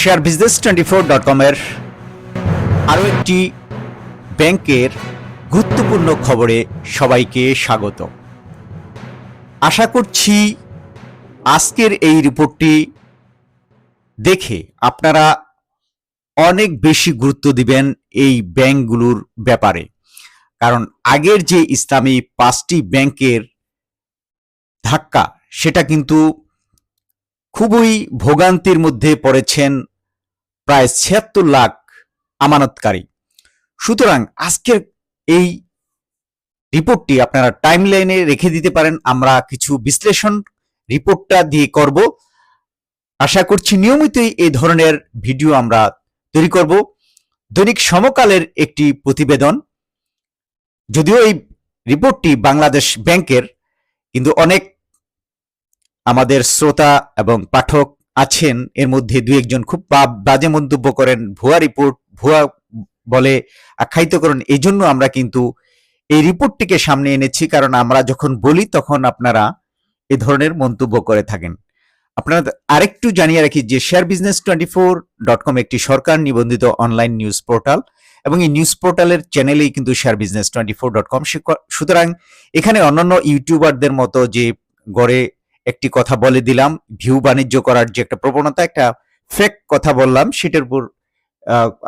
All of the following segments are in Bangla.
Share business twenty four dot কমের আরও একটি ব্যাংকের গুরুত্বপূর্ণ খবরে সবাইকে স্বাগত। আশা করছি আজকের এই রিপোর্টটি দেখে আপনারা অনেক বেশি গুরুত্ব দিবেন এই ব্যাংকগুলোর ব্যাপারে। কারণ আগের যে ইসলামী পাঁচটি ব্যাংকের ধাক্কা, সেটা কিন্তু খুবই ভোগান্তির মধ্যে পড়েছেন প্রায় ছিয়াত্তর লাখ আমানতকারী। সুতরাং আজকের এই রিপোর্টটি আপনারা টাইমলাইনে রেখে দিতে পারেন, আমরা কিছু বিশ্লেষণ রিপোর্টটা দিয়ে করব। আশা করছি নিয়মিতই এই ধরনের ভিডিও আমরা তৈরি করব। দৈনিক সমকালের একটি প্রতিবেদন। যদিও এই রিপোর্টটি বাংলাদেশ ব্যাংকের, কিন্তু অনেক আমাদের শ্রোতা এবং পাঠক আছেন, এর মধ্যে দুই একজন খুব বাজে মন্তব্য করেন, ভুয়া রিপোর্ট ভুয়া বলে আখ্যায়িত করেন এই জন্য আমরা কিন্তু এই রিপোর্টটিকে সামনে এনেছি, কারণ আমরা যখন বলি তখন আপনারা এ ধরনের মন্তব্য করে থাকেন। আপনারা আরেকটু জানিয়ে রাখি যে share business twenty four dot com একটি সরকার নিবন্ধিত অনলাইন নিউজ পোর্টাল এবং এই নিউজ পোর্টালের চ্যানেলেই কিন্তু share business twenty four dot com সুতরাং এখানে অন্যান্য ইউটিউবারদের মতো যে গড়ে একটি কথা বলে দিলাম, ভিউ বাণিজ্য করার যে একটা প্রবণতা, একটা ফেক কথা বললাম, সেটার উপর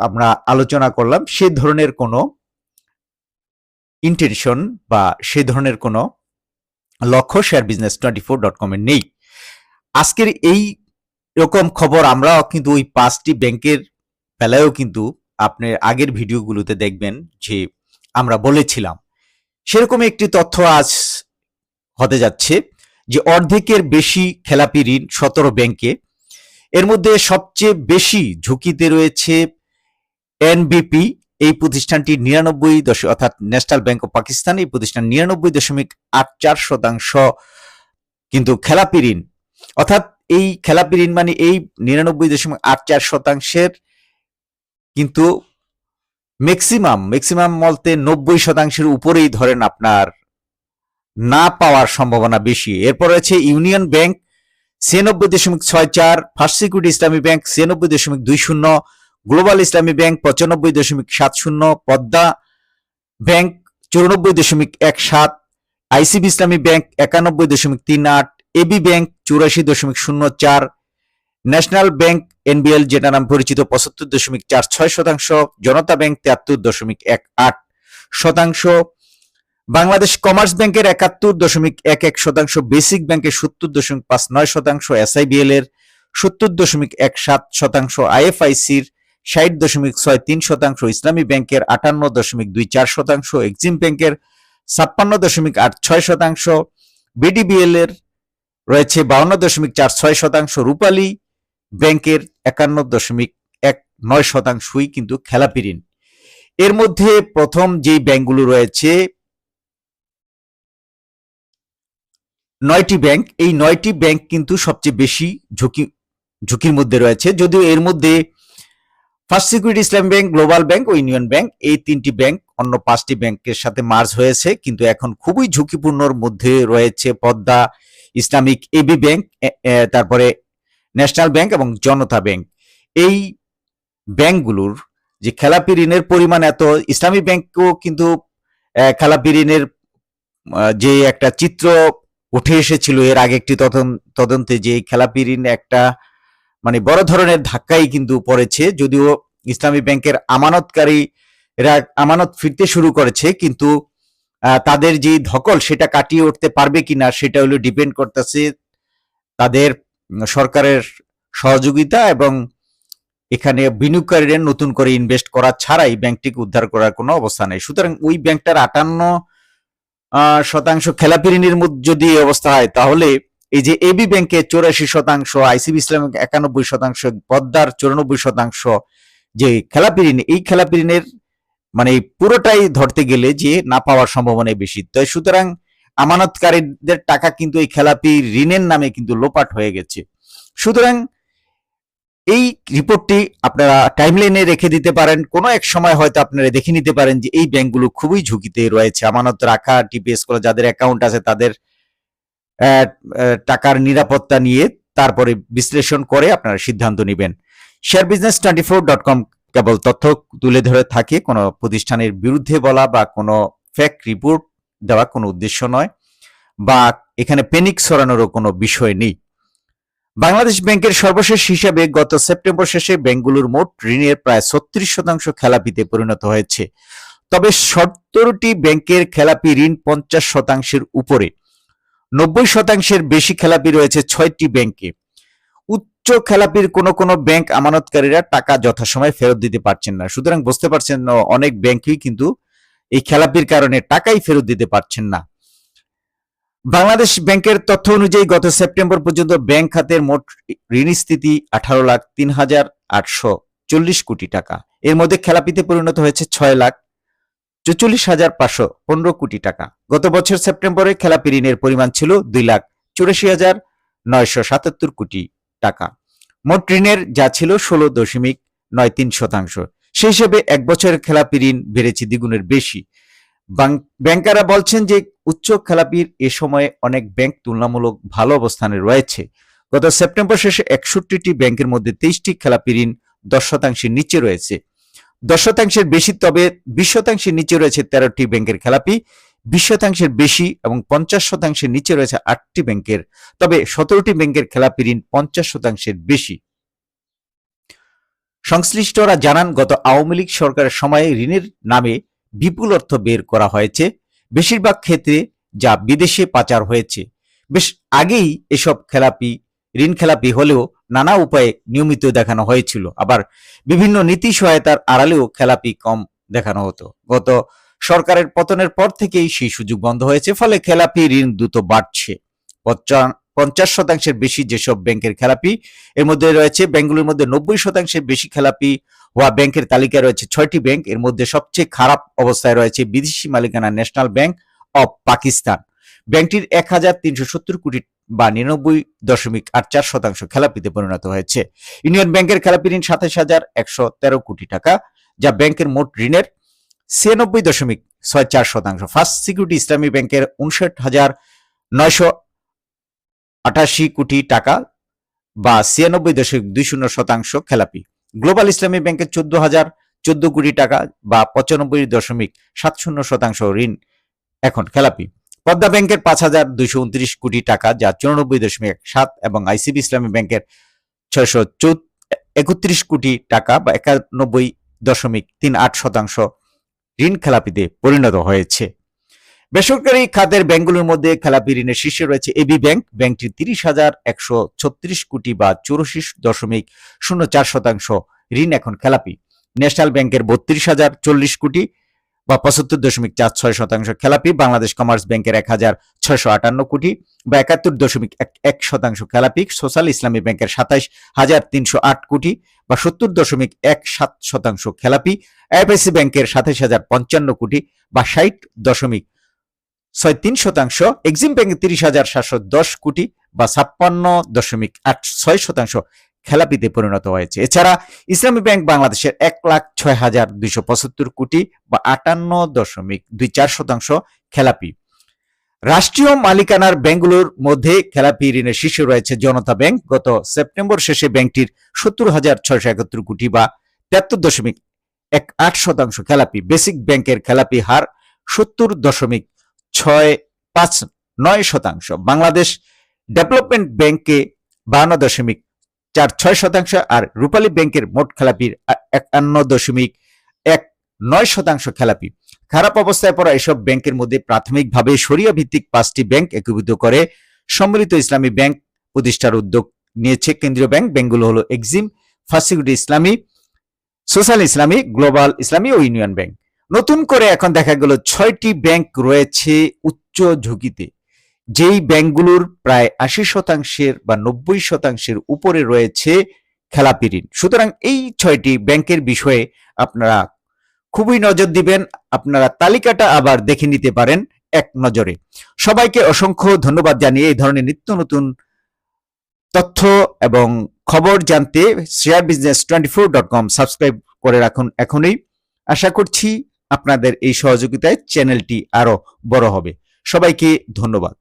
আমরা আলোচনা করলাম, সে ধরনের কোনো ইন্টেনশন বা সে ধরনের কোনো লক্ষ্য share business twenty four dot কমের নেই। আজকের এই রকম খবর আমরাও কিন্তু ওই পাঁচটি ব্যাংকের বেলায়ও কিন্তু আপনি আগের ভিডিওগুলোতে দেখবেন যে আমরা বলেছিলাম। সেরকম একটি তথ্য আজ হতে যাচ্ছে। যে অর্ধেকের বেশি খেলাপি ঋণ সতেরো ব্যাংকে। এর মধ্যে সবচেয়ে বেশি ঝুঁকিতে রয়েছে এনবিপি, এই প্রতিষ্ঠানটি নিরানব্বই দশমিক, অর্থাৎ ন্যাশনাল ব্যাংক অফ পাকিস্তান, এই প্রতিষ্ঠান নিরানব্বই দশমিক আট চার শতাংশ কিন্তু খেলাপি ঋণ। অর্থাৎ এই খেলাপি ঋণ মানে এই নিরানব্বই দশমিক আট চার শতাংশের কিন্তু ম্যাক্সিমাম ম্যাক্সিমাম বলতে নব্বই শতাংশের উপরেই ধরেন আপনার না পাওয়ার সম্ভাবনা বেশি। এরপর রয়েছে ইউনিয়ন ব্যাংক, ছিয়ানব্বই দশমিক ছয় চার, ফার্স্ট সিকিউরিটি ইসলামী ব্যাংক, ছিয়ানব্বই দশমিক দুই শূন্য, গ্লোবাল ইসলামী ব্যাংক, পঁচানব্বই দশমিক সাত শূন্য, পদ্মা ব্যাংক, চুরানব্বই দশমিক এক সাত, আইসিবি ইসলামী ব্যাংক, একানব্বই দশমিক তিন আট, এবি ব্যাংক, চুরাশি দশমিক শূন্য চার, ন্যাশনাল ব্যাংক, এনবিএল যেটা নাম পরিচিত, পঁচাত্তর দশমিক চার ছয় শতাংশ, জনতা ব্যাংক, তিয়াত্তর দশমিক এক আট শতাংশ বাংলাদেশ কমার্স ব্যাংকের একাত্তর দশমিক এক এক শতাংশ, বেসিক ব্যাংকের সত্তর দশমিক পাঁচ নয় শতাংশ, এসআইবিএল এর সত্তর দশমিক এক সাত শতাংশ, আইএফআইসির ষাট দশমিক ছয় তিন শতাংশ, ইসলামী ব্যাংকের আটান্ন দশমিক দুই চার শতাংশ, এক্সিম ব্যাংকের ছাপ্পান্ন দশমিক আট ছয় শতাংশ, বিডিবিএল এর রয়েছে বাউন্ন দশমিক চার ছয় শতাংশ, রূপালী ব্যাংকের একান্ন দশমিক এক নয় শতাংশই কিন্তু খেলাপি ঋণ। এর মধ্যে প্রথম যেই ব্যাংকগুলো রয়েছে নয়টি ব্যাংক এই নয়টি ব্যাংক কিন্তু সবচেয়ে বেশি ঝুঁকি, ঝুঁকির মধ্যে রয়েছে। যদিও এর মধ্যে first security Islam bank global bank ও ইউনিয়ন ব্যাংক এই তিনটি ব্যাংক অন্য পাঁচটি ব্যাংকের সাথে মার্জ হয়েছে, কিন্তু এখন খুবই ঝুঁকিপূর্ণর মধ্যে রয়েছে পদ্মা ইসলামিক এবি ব্যাংক তারপরে ন্যাশনাল ব্যাংক এবং জনতা ব্যাংক এই ব্যাংকগুলোর যে খেলাপি ঋণের পরিমাণ এত, ইসলামী ব্যাংকও কিন্তু খেলাপি ঋণের যে একটা চিত্র উঠে এসেছিল। এর আগে একটি তদন- তদন্তে যে খেলাপি ঋণ একটা মানে বড় ধরনের ধাক্কাই কিন্তু পড়েছে। যদিও ইসলামী ব্যাংকের আমানতকারী এরা আমানত ফিরতে শুরু করেছে, কিন্তু তাদের যে ধকল সেটা কাটিয়ে উঠতে পারবে কিনা সেটা হলো ডিপেন্ড করতেছে তাদের সরকারের সহযোগিতা এবং এখানে বিনিয়োগকারীরা নতুন করে ইনভেস্ট করা ছাড়াই ব্যাংকটিকে উদ্ধার করার কোনো অবস্থা নেই। সুতরাং ওই ব্যাংকটার আটান্ন শতাংশ খেলাপি ঋণের মধ্যে যদি অবস্থা হয়, তাহলে এই যে এবি ব্যাংকে চৌরাশি শতাংশ আইসিবি ইসলাম একানব্বই শতাংশ, পদ্মার চৌরানব্বই শতাংশ যে খেলাপি ঋণ, এই খেলাপি ঋণের মানে পুরোটাই ধরতে গেলে যে না পাওয়ার সম্ভাবনা বেশি। তাই সুতরাং আমানতকারীদের টাকা কিন্তু এই খেলাপি ঋণের নামে কিন্তু লোপাট হয়ে গেছে। সুতরাং এই রিপোর্টটি আপনারা টাইমলাইনে রেখে দিতে পারেন। কোনো এক সময় হয়তো আপনারা দেখে নিতে পারেন যে এই ব্যাংকগুলো খুবই ঝুঁকিতে রয়েছে। আমানত রাখা টিপিএস করা, যাদের অ্যাকাউন্ট আছে তাদের টাকার নিরাপত্তা নিয়ে তারপরে বিশ্লেষণ করে আপনারা সিদ্ধান্ত নেবেন। Share business twenty four dot com কেবল তথ্য তুলে ধরে থাকে। কোনো প্রতিষ্ঠানের বিরুদ্ধে বলা বা কোনো ফেক রিপোর্ট দেওয়া কোনো উদ্দেশ্য নয়। বা এখানে পেনিক সরানোরও কোনো বিষয় নেই। বাংলাদেশ ব্যাংকের সর্বশেষ হিসাবে গত সেপ্টেম্বর শেষে ব্যাংকগুলোর মোট ঋণের প্রায় ছত্রিশ শতাংশ খেলাপিতে পরিণত হয়েছে। তবে সত্তরটি ব্যাংকের খেলাপি ঋণ পঞ্চাশ শতাংশের উপরে। নব্বই শতাংশের বেশি খেলাপি রয়েছে ছয়টি ব্যাংকে। উচ্চ খেলাপির কোন কোন ব্যাংক আমানতকারীরা টাকা যথাসময়ে ফেরত দিতে পারছেন না। সুতরাং বুঝতে পারছেন, অনেক ব্যাংকই কিন্তু এই খেলাপির কারণে টাকাই ফেরত দিতে পারছেন না। বাংলাদেশ ব্যাংকের তথ্য অনুযায়ী গত সেপ্টেম্বর পর্যন্ত ব্যাংক খাতের মোট ঋণ স্থিতি আঠারো লাখ তিন হাজার আটশো চল্লিশ কোটি টাকা। এর মধ্যে খেলাপিতে পরিণত হয়েছে ছয় লাখ চুচল্লিশ হাজার পাঁচশো পনেরো কোটি টাকা। গত বছর সেপ্টেম্বরে খেলাপি ঋণের পরিমাণ ছিল দুই লাখ চুরাশি হাজার নয়শো সাতাত্তর কোটি টাকা। মোট ঋণের যা ছিল ষোলো দশমিক নয় তিন শতাংশ। সেই হিসেবে এক বছরের খেলাপি ঋণ বেড়েছে দ্বিগুণের বেশি। ব্যাংকাররা বলছেন যে উচ্চ খেলাপির এ সময়ে অনেক ব্যাংক তুলনামূলক ভালো অবস্থানে রয়েছে। গত সেপ্টেম্বর শেষে একষট্টিটি ব্যাংকের মধ্যে তেইশটি খেলাপি ঋণ দশ শতাংশের নিচে রয়েছে। দশ শতাংশের বেশি, তবে বিশ শতাংশের নিচে রয়েছে তেরোটি ব্যাংকের খেলাপি, বিশ শতাংশের বেশি এবং পঞ্চাশ শতাংশের নিচে রয়েছে আটটি ব্যাংকের, তবে সতেরোটি ব্যাংকের খেলাপি ঋণ পঞ্চাশ শতাংশের বেশি। সংশ্লিষ্টরা জানান, গত আওয়ামী লীগ সরকারের সময়ে ঋণের নামে বিপুল অর্থ বের করা হয়েছে। বেশিরভাগ ক্ষেত্রে যা বিদেশে পাচার হয়েছে। বেশ আগেই এসব খেলাপি, ঋণ খেলাপি হলেও নানা উপায়ে নিয়মিত দেখানো হয়েছিল। আবার বিভিন্ন নীতি সহায়তার আড়ালেও খেলাপি কম দেখানো হতো। গত সরকারের পতনের পর থেকেই সেই সুযোগ বন্ধ হয়েছে, ফলে খেলাপি ঋণ দ্রুত বাড়ছে। পঞ্চাশ শতাংশের বেশি যেসব ব্যাংকের খেলাপি, এর মধ্যে রয়েছে ব্যাংকগুলির মধ্যে নব্বই শতাংশের বেশি খেলাপি হওয়া ব্যাংকের তালিকায় রয়েছে ছয়টি ব্যাংক, এর মধ্যে সবচেয়ে খারাপ অবস্থায় রয়েছে বিদেশি মালিকানা ন্যাশনাল ব্যাংক অব পাকিস্তান। ব্যাংকটির এক হাজার তিনশো সত্তর কোটি বা নিরানব্বই দশমিক আট চার শতাংশ খেলাপিতে পরিণত হয়েছে। ইউনিয়ন ব্যাংকের খেলাপি ঋণ সাতাশ হাজার একশো তেরো কোটি টাকা, যা ব্যাংকের মোট ঋণের ছিয়ানব্বই দশমিক ছয় চার শতাংশ। ফার্স্ট সিকিউরিটি ইসলামী ব্যাংকের উনষাট হাজার নয়শো আটাশি কোটি টাকা বা ছিয়ানব্বই দশমিক দুই শূন্য শতাংশ খেলাপি। গ্লোবাল ইসলামী ব্যাংকের চোদ্দ হাজার চোদ্দ কোটি টাকা বা পঁচানব্বই দশমিক সাত শূন্য শতাংশ ঋণ এখন খেলাপি। পদ্মা ব্যাংকের পাঁচ হাজার দুইশো উনত্রিশ কোটি টাকা যা চুরানব্বই দশমিক সাত এবং আইসিবি ইসলামী ব্যাংকের ছয়শো একত্রিশ কোটি টাকা বা একানব্বই দশমিক তিন আট শতাংশ ঋণ খেলাপিতে পরিণত হয়েছে। বেসরকারি খাতের ব্যাংকগুলোর মধ্যে খেলাপি ঋণের শীর্ষে রয়েছে এবি ব্যাংক। ব্যাংকটি তিরিশ হাজার একশো ছত্রিশ কোটি বা চৌরাশি দশমিক শূন্য চার শতাংশ ঋণ এখন খেলাপি। ন্যাশনাল ব্যাংকের বত্রিশ হাজার চল্লিশ কোটি বা পঁচাত্তর দশমিক চার ছয় শতাংশ খেলাপি। বাংলাদেশ কমার্স ব্যাংকের এক হাজার ছয়শো আটান্ন কোটি বা একাত্তর দশমিক এক শতাংশ খেলাপি। সোশ্যাল ইসলামী ব্যাংকের সাতাইশ হাজার তিনশো আট কোটি বা সত্তর দশমিক এক সাত শতাংশ খেলাপি। আইএফআইসি ব্যাংকের সাতাইশ হাজার পঞ্চান্ন কোটি বা ষাট দশমিক ছয় তিন শতাংশ, এক্সিম ব্যাংকের তিরিশ হাজার সাতশো দশ কোটি বা ছাপ্পান্ন দশমিক আট ছয় শতাংশ খেলাপিতে পরিণত হয়েছে। এছাড়া ইসলামী ব্যাংক বাংলাদেশের এক লাখ ছয় হাজার দুইশো পঁচাত্তর কোটি বা আটান্ন দশমিক দুই চার শতাংশ খেলাপি। রাষ্ট্রীয় মালিকানার ব্যাংকগুলোর মধ্যে খেলাপি ঋণের শীর্ষে রয়েছে জনতা ব্যাংক। গত সেপ্টেম্বর শেষে ব্যাংকটির সত্তর হাজার ছয়শো একাত্তর কোটি বা তেহাত্তর দশমিক এক আট শতাংশ খেলাপি। বেসিক ব্যাংকের খেলাপি হার সত্তর দশমিক ছয় পাঁচ নয় শতাংশ। বাংলাদেশ ডেভেলপমেন্ট ব্যাংকে বাহান্ন দশমিক চার ছয় শতাংশ আর রূপালী ব্যাংকের মোট খেলাপির একান্ন দশমিক এক নয় শতাংশ খেলাপি। খারাপ অবস্থায় পড়া এসব ব্যাংকের মধ্যে প্রাথমিকভাবে সরিয়া ভিত্তিক পাঁচটি ব্যাংক একীভূত করে। সম্মিলিত ইসলামী ব্যাংক প্রতিষ্ঠার উদ্যোগ নিয়েছে কেন্দ্রীয় ব্যাংক। ব্যাংকগুলো হলো Exim, first Islami, social Islami, global Islami ও ইউনিয়ন ব্যাংক। নতুন করে এখন দেখা গেল ছয়টি ব্যাংক রয়েছে উচ্চ ঝুঁকিতে। যেই ব্যাংকগুলোর প্রায় আশি শতাংশের বা নব্বই শতাংশের উপরে রয়েছে খেলাপি ঋণ। সুতরাং এই ছয়টি ব্যাংকের বিষয়ে আপনারা খুবই নজর দিবেন, আপনারা তালিকাটা আবার দেখে নিতে পারেন এক নজরে। সবাইকে অসংখ্য ধন্যবাদ জানিয়ে এই ধরনের নিত্য নতুন তথ্য এবং খবর জানতে share business twenty four dot com subscribe করে রাখুন এখনই। আশা করছি আপনাদের এই সহযোগিতায় চ্যানেলটি আরও বড় হবে। সবাইকে ধন্যবাদ।